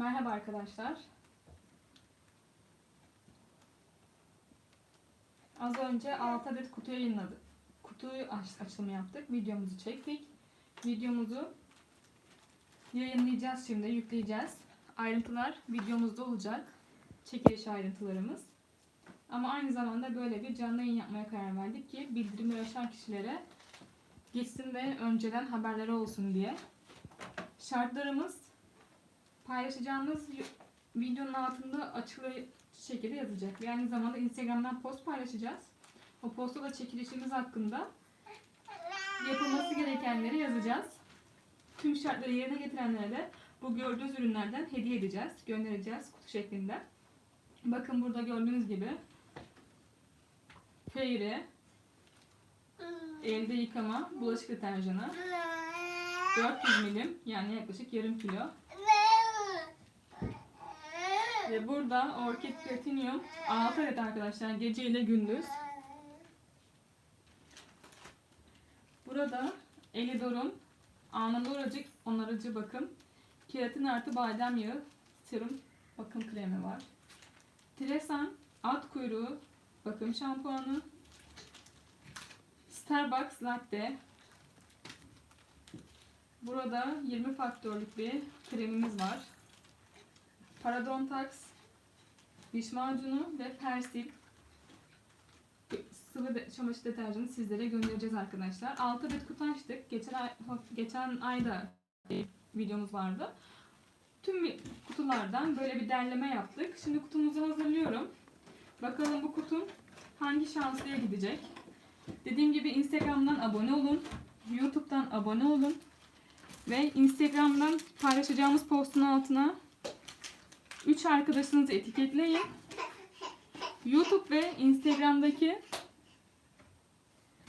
Merhaba arkadaşlar. Az önce 6 adet kutu yayınladık. Kutuyu aç, açılımı yaptık. Videomuzu çektik. Videomuzu yayınlayacağız şimdi, yükleyeceğiz. Ayrıntılar videomuzda olacak. Çekiliş ayrıntılarımız. Ama aynı zamanda böyle bir canlı yayın yapmaya karar verdik ki bildirimleri açan kişilere geçsin ve önceden haberleri olsun diye. Şartlarımız paylaşacağımız y- videonun altında açılı şekilde yazacak. Aynı zamanda Instagram'dan post paylaşacağız. O posta da çekilişimiz hakkında yapılması gerekenleri yazacağız. Tüm şartları yerine getirenlere de bu gördüğünüz ürünlerden hediye edeceğiz. Göndereceğiz kutu şeklinde. Bakın burada gördüğünüz gibi Feyre, elde yıkama, bulaşık deterjanı, 400 milim yani yaklaşık yarım kilo. Burada Orchid Platinum 6 adet arkadaşlar gece ile gündüz. Burada Elidor'un anında oracık onarıcı bakım. Keratin artı badem yağı serum bakım kremi var. Tresan at kuyruğu bakım şampuanı. Starbucks latte. Burada 20 faktörlük bir kremimiz var. Paradontax, diş ve persil sıvı çamaşır deterjanı sizlere göndereceğiz arkadaşlar. 6 adet kutu. Geçen ay, geçen ayda videomuz vardı. Tüm kutulardan böyle bir derleme yaptık. Şimdi kutumuzu hazırlıyorum. Bakalım bu kutum hangi şanslıya gidecek. Dediğim gibi Instagram'dan abone olun. YouTube'dan abone olun. Ve Instagram'dan paylaşacağımız postun altına 3 arkadaşınızı etiketleyin. YouTube ve Instagram'daki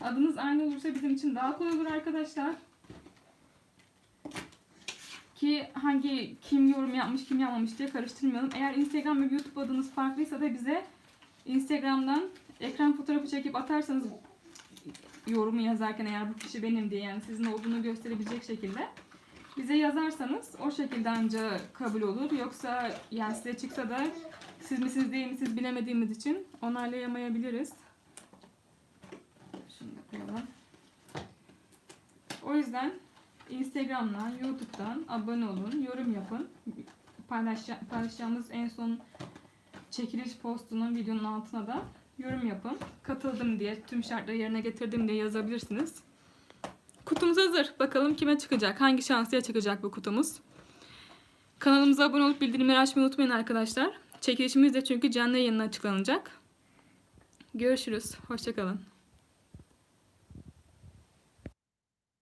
adınız aynı olursa bizim için daha kolay olur arkadaşlar. Ki hangi kim yorum yapmış kim yapmamış diye karıştırmayalım. Eğer Instagram ve YouTube adınız farklıysa da bize Instagram'dan ekran fotoğrafı çekip atarsanız yorumu yazarken eğer bu kişi benim diye yani sizin olduğunu gösterebilecek şekilde bize yazarsanız o şekilde ancak kabul olur. Yoksa yani size çıksa da siz misiniz değil misiniz bilemediğimiz için onaylayamayabiliriz. Şunu da koyalım. O yüzden Instagram'dan, YouTube'dan abone olun, yorum yapın. Paylaşa- paylaşacağımız en son çekiliş postunun videonun altına da yorum yapın. Katıldım diye, tüm şartları yerine getirdim diye yazabilirsiniz. Kutumuz hazır. Bakalım kime çıkacak? Hangi şanslıya çıkacak bu kutumuz? Kanalımıza abone olup bildirimleri açmayı unutmayın arkadaşlar. Çekilişimiz de çünkü canlı yayınla açıklanacak. Görüşürüz. Hoşçakalın.